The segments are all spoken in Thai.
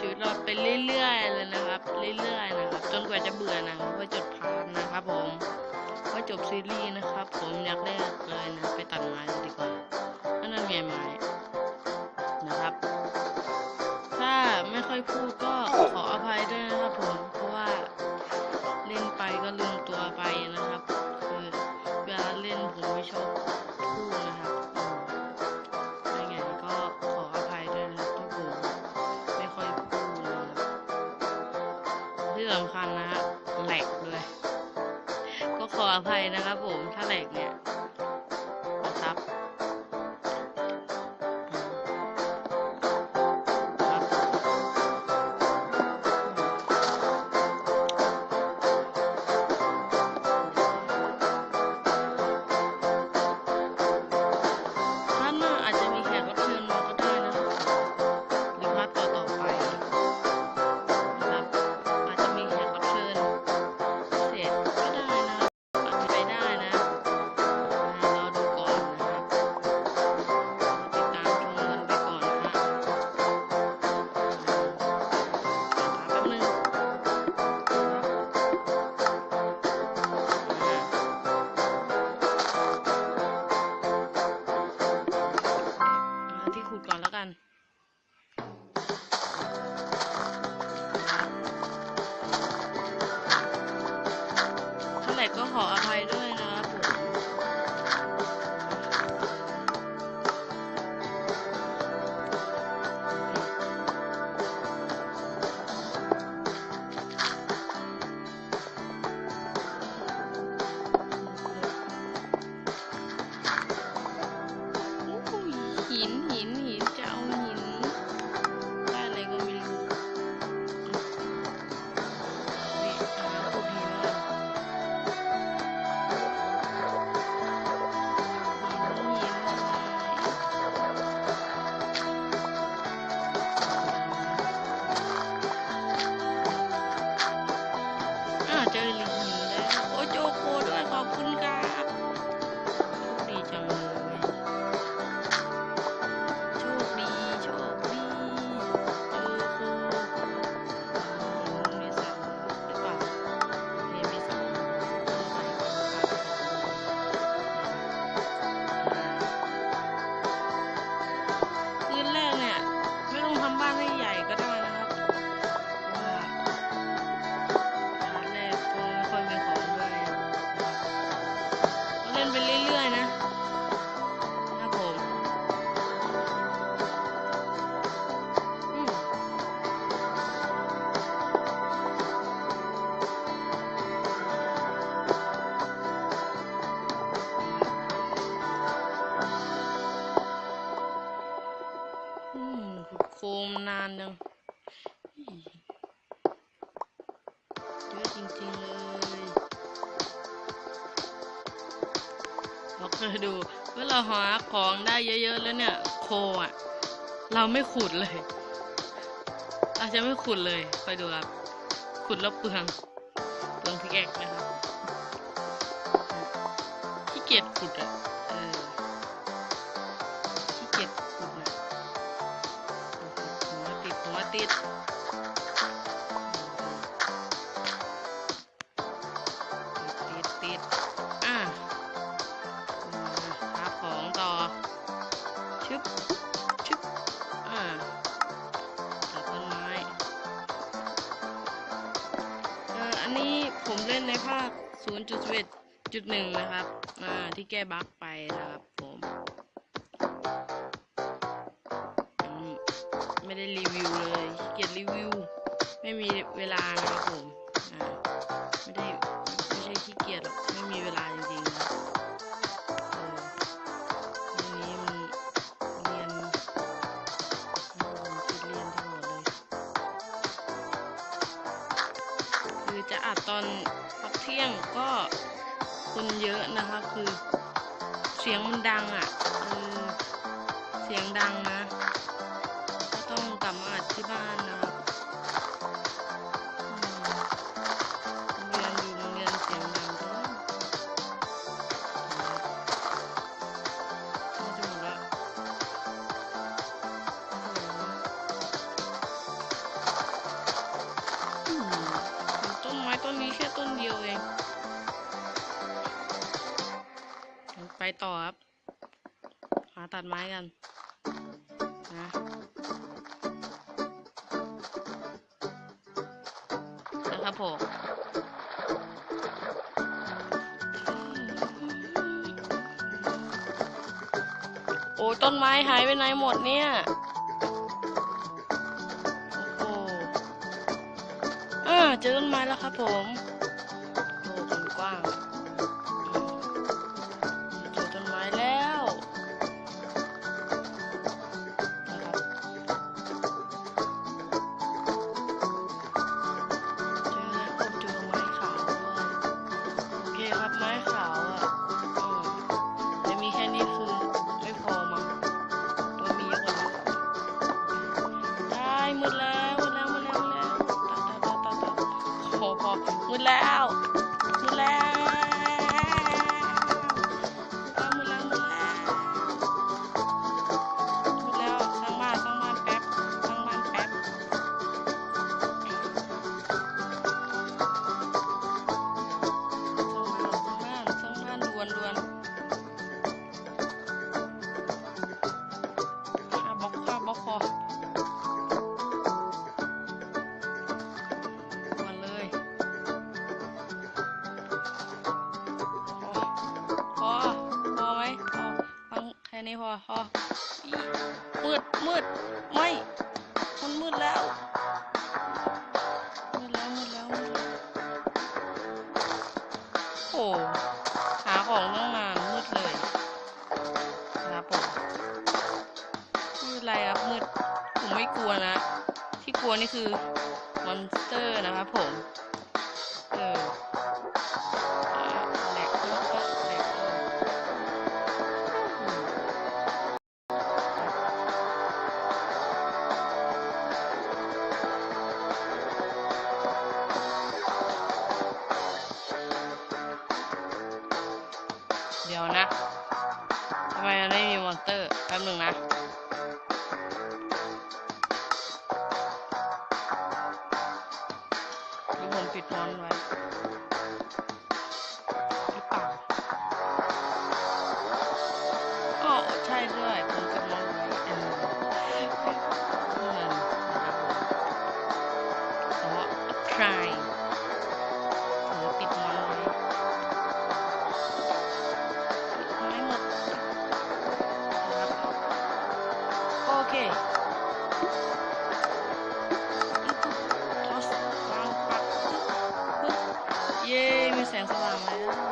ชีวิตรอดไปเรื่อยๆเลยนะครับ เรื่อยๆนะครับ จนกว่าจะเบื่อนะว่าจดพานนะครับผมว่าจบซีรีส์นะครับ ผมอยากได้เลยนะไปตัดไม้เลยดีกว่าอันนั้นไงไม้นะครับ ถ้าไม่ค่อยพูดก็ขออภัยด้วยนะครับผมเพราะว่าเล่นไปก็ลืม สำคัญนะฮะแหลกด้วย ก็ขออภัยนะครับผมถ้าแหลกเนี่ย เราเคยดูเวลาหาของได้เยอะๆแล้วเนี่ย โคอะ เราไม่ขุดเลยเราจะไม่ขุดเลยคอยดูครับ ขุดแล้วเปลืองเปลืองพิกแอกนะครับขี้เกียจขุดอะเออขี้เกียจขุดอะหัวติดหัวติด เล่นในภาค 0.11.1 นะครับ อ่า ที่แก้บั๊กไปนะครับผมไม่ได้รีวิวเลยขี้เกียจรีวิว ไม่มีเวลานะครับผม จะอัดตอนพักเที่ยงก็คนเยอะนะครับคือเสียงมันดังอะเสียงดังนะ ดไม้กันนะครับผมโอ้ต้นไม้หายไปไหนหมดเนี่ยโอ้อ่าเจอต้นไม้แล้วครับผมโอ้กว้าง with love, with love, with มืด ไม่ มันมืดแล้ว มืดแล้ว มืดแล้ว โอ้ หาของต้องนานมืดเลยนะผมมืดอะไรครับมืด ผมไม่กลัวนะ ที่กลัวนี่คือมอนสเตอร์นะครับผม be done with. สว่า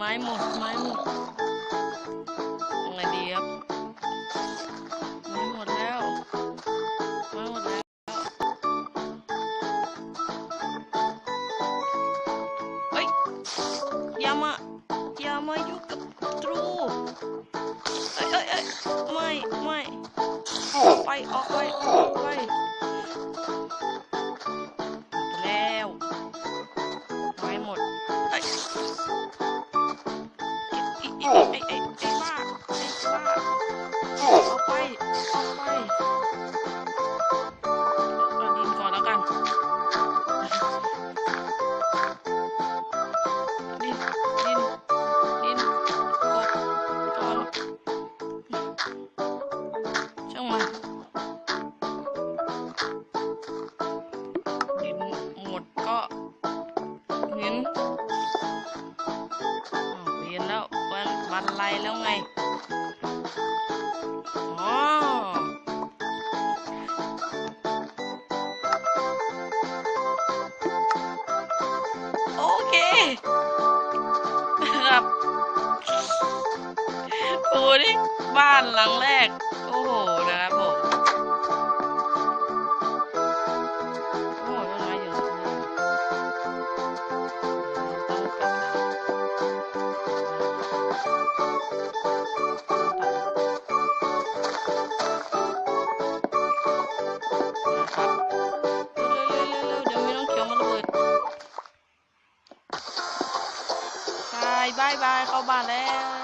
买木，买木。 อะไรแล้วไงอ๋อโอเคครับโอ้นี่บ้านหลังแรก บายบายบายเข้าบ้านแล้ว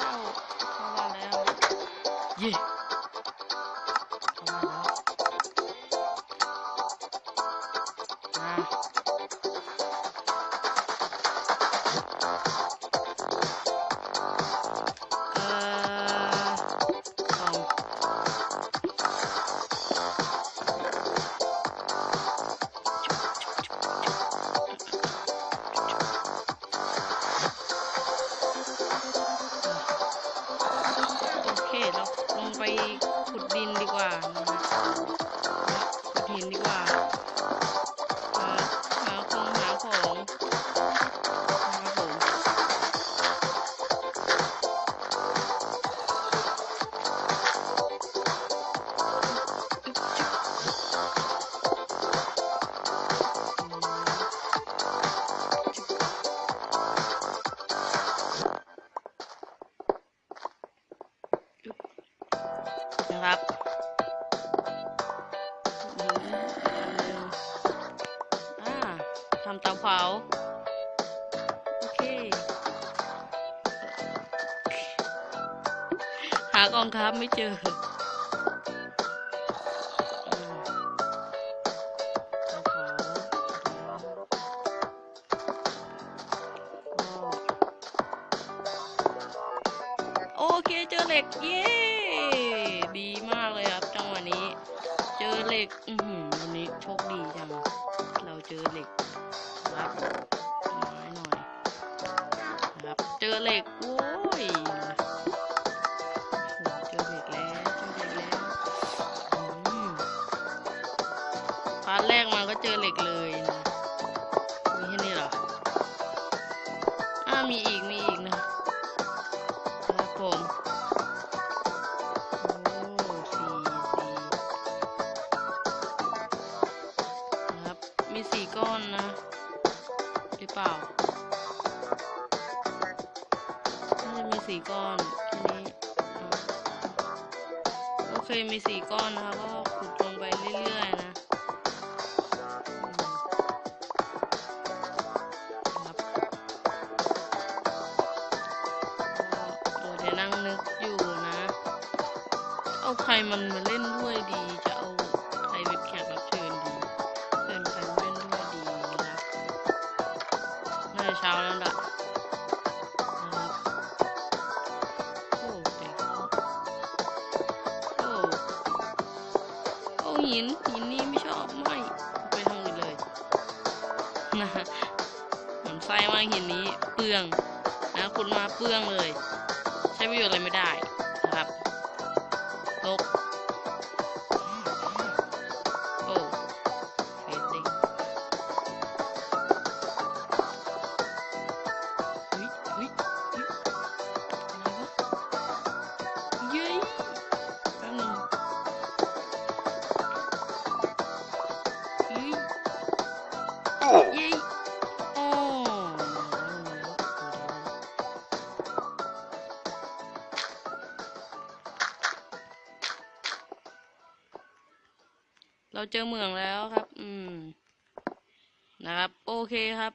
ากองครับไม่เจอโอเคเจอเหล็กเย้ดีมากเลยครับจังหวะนี้ เจอเหล็ก อือหือวันนี้โชคดีจัง เราเจอเหล็กครับไม้หน่อย ครับ เจอเหล็กโว้ย สี่ก้อนแค่นี้อะโอเคมีสี่ก้อนนะคะก็ขุดลงไปเรื่อยๆนะครับก็โอ้เดี๋ยวนั่งนึกอยู่นะเอาใครมันมาเล่นด้วยดี หินหินนี้ไม่ชอบไม่เอาไปทางอื่นเลยนะเหมือนไส้มากหินนี้เปลืองนะคุณมาเปลืองเลย ใช้ประโยชน์อะไรไม่ได้ จอเหมืองแล้วครับ อืม นะครับ โอเคครับ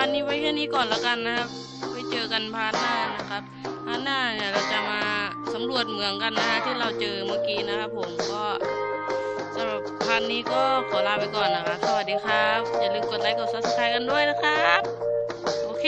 ทานนี้ไว้แค่นี้ก่อนแล้วกันนะครับไว้เจอกันพาร์ทหน้านะครับพาร์ทหน้าเนี่ยเราจะมาสำรวจเมืองกันนะฮะที่เราเจอเมื่อกี้นะครับผมก็สำหรับพาร์ทวันนี้ก็ขอลาไปก่อนนะคะ สวัสดีครับ อย่าลืมกดไลค์กด subscribe กันด้วยนะครับ โอเค